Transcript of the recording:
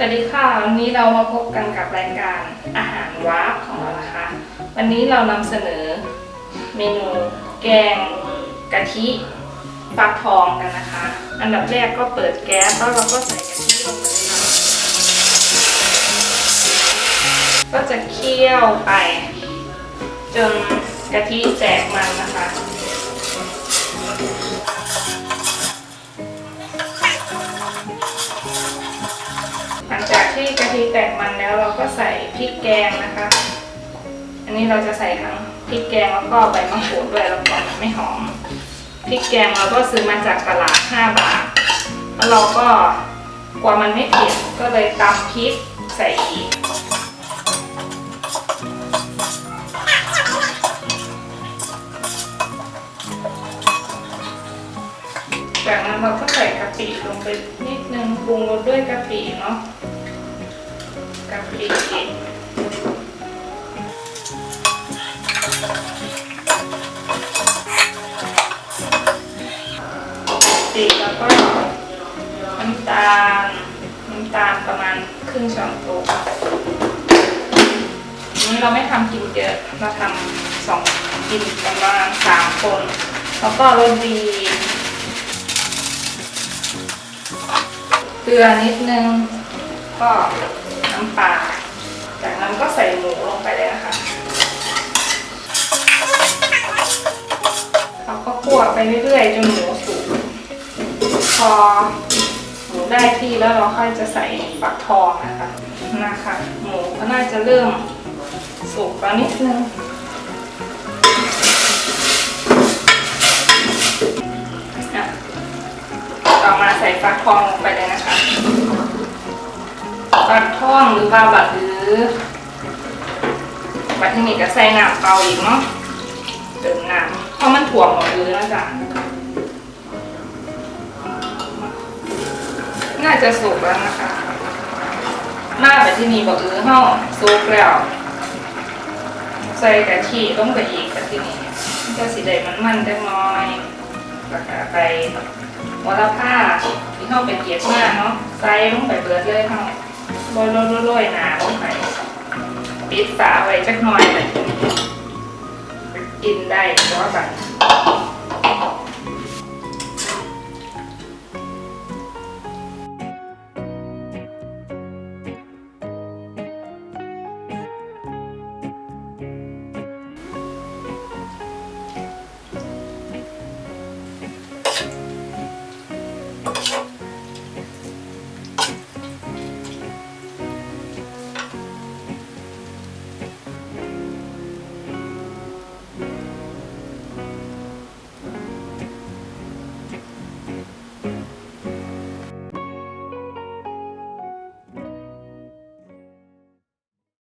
สวัสดีค่ะ วันนี้เรามาพบกันกับรายการอาหารวาร์ปของเรานะคะ วันนี้เรานำเสนอเมนูแกงกะทิฟักทองกันนะคะ อันดับแรกก็เปิดแก๊สแล้วเราก็ใส่กะทิลงไปค่ะก็จะเคี่ยวไป จนกะทิแตกมันนะคะ จากที่กแตกมันแล้วเราก็ใส่พริกแกงนะคะ อันนี้เราจะใส่ทั้งพริกแกงแล้วก็ใบมะกรูดด้วยแล้วก็มันไม่หอมพริกแกงเราก็ซื้อมาจากตลาด 5 บาท แล้วเราก็กลัวมันไม่เผ็ดก็เลยตำพริกใส่อีกจากนั้นเราก็ใส่กะปิลงไปนิดนึงปรุงรสด้วยกะปิเนาะ กะปิติแล้วก็น้ำตาลน้ำตาลประมาณครึ่งช้อนโต๊ะนนี้เราไม่ทำกินเยอะเราทำสองกินประมาณสามคน แล้วก็รสดีเกลือนิดนึงก็ น้ำปลา จากนั้นก็ใส่หมูลงไปเลยนะคะเราก็คั่วไปเรื่อยๆจนหมูสุก พอหมูได้ที่แล้วเราค่อยจะใส่ฟักทองนะคะนะคะ หมูก็น่าจะเริ่มสุกแล้วนิดนึงอะต่อมาใส่ฟักทองลงไปเลยนะคะ องหรือว่าบัตรหรือบัตรที่นี่ก็ใส่น้ำเปล่าอีกเนาะเติมน้ำเพราะมันถ่วงหมดเลยนะจ๊ะน่าจะสุกแล้วนะคะหน้าแบบที่นี่บอกเออเฮาสุกแล้วใส่กะทิต้มกะอีกแบบที่นี่มันจะสีแดงมันมันๆจังน้อยแล้วก็ไปหัวละผ้าที่เข้าไปเกียดมากเนาะใส่ลงไปเบิดเลยเข้า โรยโรยโรยหนาลงไปปิดฝาไว้จักหน่อยเลยกินได้เพราะว่าแบบ